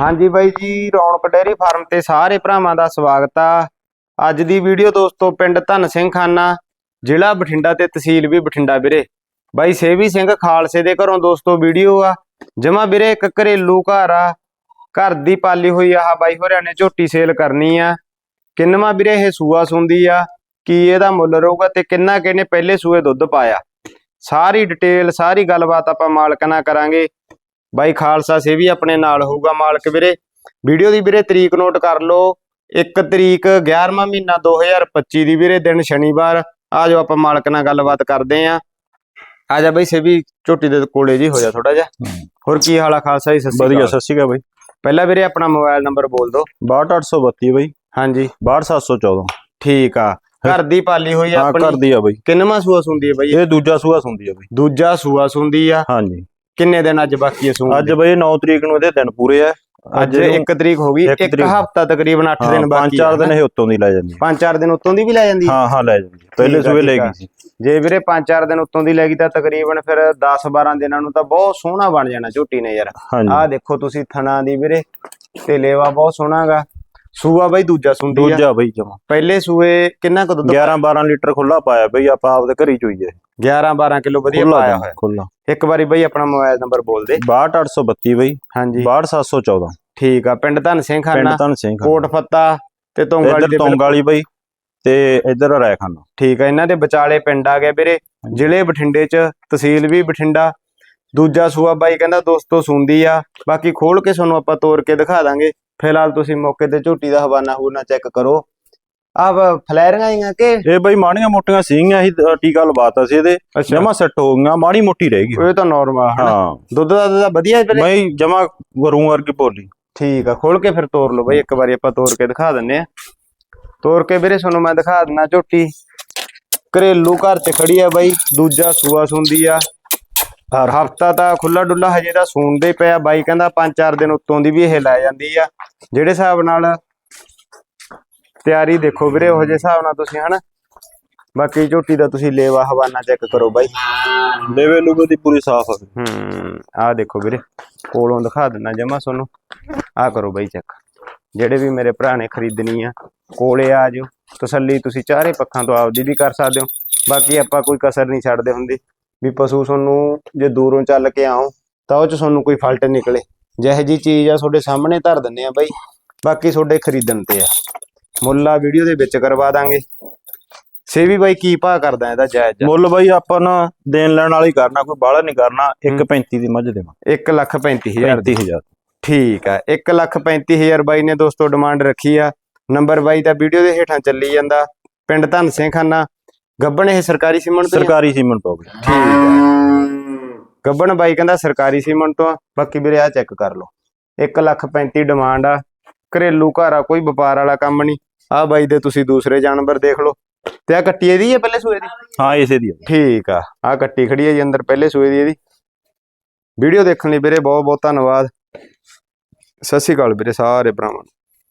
ਹਾਂਜੀ ਬਾਈ ਜੀ, ਰੌਣਕ ਡੇਅਰੀ ਫਾਰਮ ਤੇ ਸਾਰੇ ਭਰਾਵਾਂ ਦਾ ਸਵਾਗਤ ਆ। ਅੱਜ ਦੀ ਵੀਡੀਓ ਦੋਸਤੋ, ਪਿੰਡ ਧਨ ਸਿੰਘ ਖਾਨਾ, ਜ਼ਿਲ੍ਹਾ ਬਠਿੰਡਾ ਤੇ ਤਹਿਸੀਲ ਵੀ ਬਠਿੰਡਾ ਵੀਰੇ। ਬਾਈ ਸੇਵੀ ਸਿੰਘ ਖਾਲਸੇ ਦੇ ਘਰੋਂ ਦੋਸਤੋ, ਵੀਡੀਓ ਆ। ਜਮਾ ਵੀਰੇ, ਇੱਕ ਘਰੇਲੂ ਘਰ ਆ। ਘਰ ਦੀ ਪਾਲੀ ਹੋਈ ਆ ਬਾਈ ਹੋਰਿਆਂ ਨੇ ਝੋਟੀ ਸੇਲ ਕਰਨੀ ਆ। ਕਿੰਨਵਾਂ ਵੀਰੇ, ਇਹ ਸੂਆ ਸੁੰਦੀ ਆ। ਕੀ ਇਹਦਾ ਮੁੱਲ ਰਹੂਗਾ ਤੇ ਕਿੰਨਾ ਕਿਹਨੇ ਪਹਿਲੇ ਸੂਏ ਦੁੱਧ ਪਾਇਆ? ਸਾਰੀ ਡਿਟੇਲ, ਸਾਰੀ ਗੱਲਬਾਤ ਆਪਾਂ ਮਾਲਕ ਨਾਲ ਕਰਾਂਗੇ। ਬਾਈ ਖਾਲਸਾ ਸੇ ਵੀ ਆਪਣੇ ਨਾਲ ਹੋਊਗਾ ਮਾਲਕ ਵੀਰੇ। ਵੀਡੀਓ ਦੀ ਵੀਰੇ ਤਰੀਕ ਨੋਟ ਕਰ ਲਓ। 1 ਤਰੀਕ 11ਵਾਂ ਮਹੀਨਾ 2025 ਦੀ ਵੀਰੇ ਦਿਨ ਸ਼ਨੀਵਾਰ। ਆ ਜਾਓ ਆਪਾਂ ਮਾਲਕ ਨਾਲ ਗੱਲਬਾਤ ਕਰਦੇ ਆਂ। ਆ ਜਾ ਬਾਈ ਸੇ ਵੀ ਝੋਟੀ ਦੇ ਕੋਲੇ ਜੀ ਹੋ ਜਾ ਥੋੜਾ ਜਿਹਾ। ਹੋਰ ਕੀ ਹਾਲ ਆ ਖਾਲਸਾ ਜੀ ਸਤਿ ਸ਼੍ਰੀ ਵਧੀਆ ਸ਼੍ਰੀ ਅਕਾਲ ਬਾਈ। ਪਹਿਲਾਂ ਵੀਰੇ ਆਪਣਾ ਮੋਬਾਈਲ ਨੰਬਰ ਬੋਲ ਦਿਓ। 62832 ਬਾਈ। ਹਾਂਜੀ। 62714 ਠੀਕ ਆ। ਘਰ ਦੀ ਪਾਲੀ ਹੋਈ ਆ ਹਾਂ ਆਪਣੀ। ਕਰਦੀ ਆ ਬਾਈ। ਕਿੰਨਵਾਂ ਸੂਆ ਸੁੰਦੀ ਹੈ ਬਾਈ? ਇਹ ਦੂਜਾ ਸੂਆ ਸੁੰਦੀ ਆ ਬਾਈ। ਦੂਜਾ ਸੂਆ ਸੁੰਦੀ ਆ। ਹਾਂਜੀ। ਕਿੰਨੇ ਦਿਨ ਅੱਜ ਬਾਕੀ ਹੈ ਸੂਣ ਅੱਜ ਬਾਈ 9 ਤਰੀਕ ਨੂੰ ਇਹਦੇ ਦਿਨ ਪੂਰੇ ਆ ਅੱਜ ਇਹਨੂੰ 1 ਤਰੀਕ ਹੋ ਗਈ ਇੱਕ। ਹਫਤਾ ਤਕਰੀਬਨ 8 ਹਾਂ, ਦਿਨ ਪੰਜ ਬਾਕੀ ਚਾਰ ਆ, ਦਿਨ ਇਹ ਉੱਤੋਂ ਦੀ ਲੈ ਜਾਂਦੀ ਆ। ਪੰਜ ਚਾਰ ਦਿਨ ਉੱਤੋਂ ਦੀ ਵੀ ਲੈ ਜਾਂਦੀ ਹੈ? ਹਾਂ ਲੈ ਜਾਂਦੀ। ਪਹਿਲੇ ਸੂਏ ਲੈ। ਗਈ ਸੀ ਜੇ ਵੀਰੇ ਪੰਜ ਚਾਰ ਦਿਨ ਉੱਤੋਂ ਦੀ ਲੈ ਗਈ ਤਾਂ ਤਕਰੀਬਨ ਫਿਰ 10 12 ਦਿਨਾਂ ਨੂੰ ਤਾਂ ਬਹੁਤ ਸੋਹਣਾ ਬਣ ਜਾਣਾ ਝੋਟੀ ਨੇ ਯਾਰ ਆਹ ਦੇਖੋ ਤੁਸੀਂ ਥਣਾ ਦੀ ਵੀਰੇ ਤੇ ਲੇਵਾ ਬਹੁਤ ਸੋਹਣਾਗਾ ਸੂਆ ਬਾਈ ਦੂਜਾ ਸੁੰਦੀ ਆ। ਦੂਜਾ ਬਾਈ ਜਮਾ। ਪਹਿਲੇ ਸੂਏ ਕਿੰਨਾ ਕੁ ਦੁੱਧ? 11 12 ਲੀਟਰ ਖੁੱਲਾ ਪਾਇਆ ਬਈ ਆਪਾਂ ਆਪਦੇ ਘਰੀ ਚੋਈਏ 11 12 ਕਿਲੋ ਵਧੀਆ ਖੁੱਲਾ ਪਾਇਆ ਹੋਇਆ। ਖੁੱਲਾ ਇੱਕ ਵਾਰੀ ਬਾਈ ਆਪਣਾ ਮੋਬਾਈਲ ਨੰਬਰ ਬੋਲ ਦੇ। 62832 ਬਾਈ। ਹਾਂਜੀ। 62714 ਠੀਕ ਆ ਪਿੰਡ ਧਨ ਸਿੰਘ ਪਿੰਡ ਖਾਨਾ ਧਨ ਸਿੰਘ ਕੋਟ ਫੱਤਾ ਤੇ ਤੋਂਗਾਲੀ ਦੇ ਤੋਂਗਾਲੀ ਬਾਈ ਤੇ ਇੱਧਰ ਰੈਖਾਨਾ ਠੀਕ ਆ ਇਹਨਾਂ ਦੇ ਵਿਚਾਲੇ ਪਿੰਡ ਆ ਗਏ ਵੀਰੇ। ਜ਼ਿਲ੍ਹੇ ਬਠਿੰਡੇ ਚ ਤਹਿਸੀਲ ਵੀ ਬਠਿੰਡਾ। ਦੂਜਾ ਸੂਆ ਬਾਈ ਕਹਿੰਦਾ ਦੋਸਤੋ ਸੁੰਦੀ ਆ। ਬਾਕੀ ਖੋਲ ਕੇ ਤੁਹਾਨੂੰ ਆਪਾਂ ਤੋੜ ਕੇ ਦਿਖਾ ਦਾਂਗੇ। ਫਿਲਹਾਲ ਤੁਸੀਂ ਮੌਕੇ ਤੇ ਝੋਟੀ ਦਾ ਹਵਾਨਾ ਹੂਨਾ ਚੈੱਕ ਕਰੋ। ਆਹ ਫਲੈਰੀਆਂ ਆਈਆਂ ਕਿ? ਇਹ ਬਾਈ ਮਾੜੀਆਂ ਮੋਟੀਆਂ ਸੀਗੀਆਂ ਅਸੀਂ ਟੀਕਾ ਲਵਾਤਾ ਸੀ ਇਹਦੇ। ਜਮਾ ਸੈੱਟ ਹੋ ਗਈਆਂ ਮਾੜੀ ਮੋਟੀ ਰਹਿ ਗਈ। ਇਹ ਤਾਂ ਨਾਰਮਲ ਹਾਂ। ਦੁੱਧ ਦਾ ਤਾਂ ਵਧੀਆ ਬਾਈ ਜਮਾ ਰੂ ਵਰਗੀ ਬੋਲੀ। ਠੀਕ ਆ ਖੋਲ ਕੇ ਫਿਰ ਤੋੜ ਲਓ ਬਈ ਇੱਕ ਵਾਰੀ ਆਪਾਂ ਤੋੜ ਕੇ ਦਿਖਾ ਦਿੰਨੇ ਆ। ਤੋੜ ਕੇ ਵੀਰੇ ਤੁਹਾਨੂੰ ਮੈਂ ਦਿਖਾ ਦਿੰਨਾ ਝੋਟੀ। ਘਰੇਲੂ ਘਰ ਚ ਖੜੀ ਆ ਬਾਈ ਦੂਜਾ ਸੂਆ ਸੁੰਦੀ ਆ। ਹਰ ਹਫਤਾ ਤਾਂ ਖੁੱਲਾ ਡੁੱਲਾ ਹਜੇ ਤਾਂ ਸੂਣਦੇ ਪਿਆ ਬਾਈ ਕਹਿੰਦਾ ਪੰਜ ਚਾਰ ਦਿਨ ਉੱਤੋਂ ਦੀ ਵੀ ਇਹ ਲੈ ਜਾਂਦੀ ਆ। ਜਿਹੜੇ ਹਿਸਾਬ ਨਾਲ ਤਿਆਰੀ ਦੇਖੋ ਵੀਰੇ ਉਹ ਜਿਹੇ ਹਿਸਾਬ ਨਾਲ ਤੁਸੀਂ ਹਨਾ? ਬਾਕੀ ਝੋਟੀ ਦਾ ਤੁਸੀਂ ਲੇਵਾ ਹਵਾਨਾ ਚੈੱਕ ਕਰੋ ਬਾਈ। ਦੇਵੇ ਲੂਗੋ ਦੀ ਪੂਰੀ ਸਾਫ਼ ਆ। ਹੂੰ ਆਹ ਦੇਖੋ ਵੀਰੇ ਕੋਲੋਂ ਦਿਖਾ ਦਿੰਨਾ ਜਮਾ ਤੁਹਾਨੂੰ। ਆਹ ਕਰੋ ਬਾਈ ਚੈੱਕ। ਜਿਹੜੇ ਵੀ ਮੇਰੇ ਭਰਾ ਨੇ ਖਰੀਦਣੀ ਆ ਕੋਲੇ ਆ ਜਾਓ। ਤਸੱਲੀ ਤੁਸੀਂ ਚਾਰੇ ਪੱਖਾਂ ਤੋਂ ਆਪਦੀ ਵੀ ਕਰ ਸਕਦੇ ਹੋ। ਬਾਕੀ ਆਪਾਂ ਕੋਈ ਕਸਰ ਨਹੀਂ ਛੱਡਦੇ ਹੁੰਦੇ। ਵੀ ਪਸ਼ੂ ਤੁਹਾਨੂੰ ਜੇ ਦੂਰੋਂ ਚੱਲ ਕੇ ਆਓ ਤਾਂ ਉਹ ਚ ਤੁਹਾਨੂੰ ਕੋਈ ਫਾਲਟ ਨਿਕਲੇ। ਜਿਹੇ ਜੀ ਚੀਜ਼ ਆ ਤੁਹਾਡੇ ਸਾਹਮਣੇ ਧਰ ਦਿੰਨੇ ਆ ਬਾਈ। ਬਾਕੀ ਤੁਹਾਡੇ ਖਰੀਦਣ ਤੇ ਆ। ਮੁੱਲਾ ਵੀਡੀਓ ਦੇ ਵਿੱਚ ਕਰਵਾ ਦਾਂਗੇ। ਸੇਵੀ ਬਾਈ ਕੀ ਭਾਅ ਕਰਦਾ ਇਹਦਾ ਜਾਇਜ਼? ਮੁੱਲ ਬਾਈ ਆਪਾਂ ਨਾ ਦੇਣ ਲੈਣ ਵਾਲੀ ਕਰਨਾ ਕੋਈ ਬਾਹਲਾ ਨਹੀਂ ਕਰਨਾ। 1.35 ਦੀ ਮੱਝ ਦੇਵਾਂ। ਇੱਕ ਲੱਖ ਪੈਂਤੀ ਹਜ਼ਾਰ ਦੀ। 35000 ਠੀਕ ਆ 1 ਲੱਖ 35000 ਬਾਈ ਨੇ ਦੋਸਤੋ ਡਿਮਾਂਡ ਰੱਖੀ ਆ। ਨੰਬਰ ਬਾਈ ਦਾ ਵੀਡੀਓ ਦੇ ਹੇਠਾਂ ਚੱਲੀ ਜਾਂਦਾ। ਪਿੰਡ ਧੰਨ ਸਿੰਘ ਖਾਨਾ ਗੱਬਣ ਇਹ ਸਰਕਾਰੀ ਸੀਮਨ ਤੋਂ ਹੀ ਆ? ਸਰਕਾਰੀ ਸੀਮੈਂਟ ਹੋ ਗਿਆ। ਠੀਕ ਆ ਗੱਬਣ ਬਾਈ ਕਹਿੰਦਾ ਸਰਕਾਰੀ ਸੀਮਨ ਤੋਂ ਆ ਬਾਕੀ ਵੀਰੇ ਆ ਚੈੱਕ ਕਰ ਲਓ। 1 ਲੱਖ 35 ਡਿਮਾਂਡ ਆ ਘਰੇਲੂ ਘਰ ਆ ਕੋਈ ਵਪਾਰ ਵਾਲਾ ਕੰਮ ਨਹੀਂ। ਆ ਬਾਈ ਦੇ ਤੁਸੀਂ ਦੂਸਰੇ ਜਾਨਵਰ ਦੇਖ ਲਓ। ਤੇ ਆ ਕੱਟੀ ਇਹਦੀ ਹੈ ਪਹਿਲੇ ਸੂਏ ਦੀ? ਹਾਂ ਇਸੇ ਦੀ ਆ। ਠੀਕ ਆ ਆ ਕੱਟੀ ਖੜੀ ਹੈ ਜੀ ਅੰਦਰ ਪਹਿਲੇ ਸੂਏ ਦੀ ਇਹਦੀ। ਵੀਡੀਓ ਦੇਖਣ ਲਈ ਵੀਰੇ ਬਹੁਤ ਬਹੁਤ ਧੰਨਵਾਦ। ਸਤਿ ਸ਼੍ਰੀ ਅਕਾਲ ਵੀਰੇ ਸਾਰੇ ਭਰਾਵਾਂ ਨੂੰ।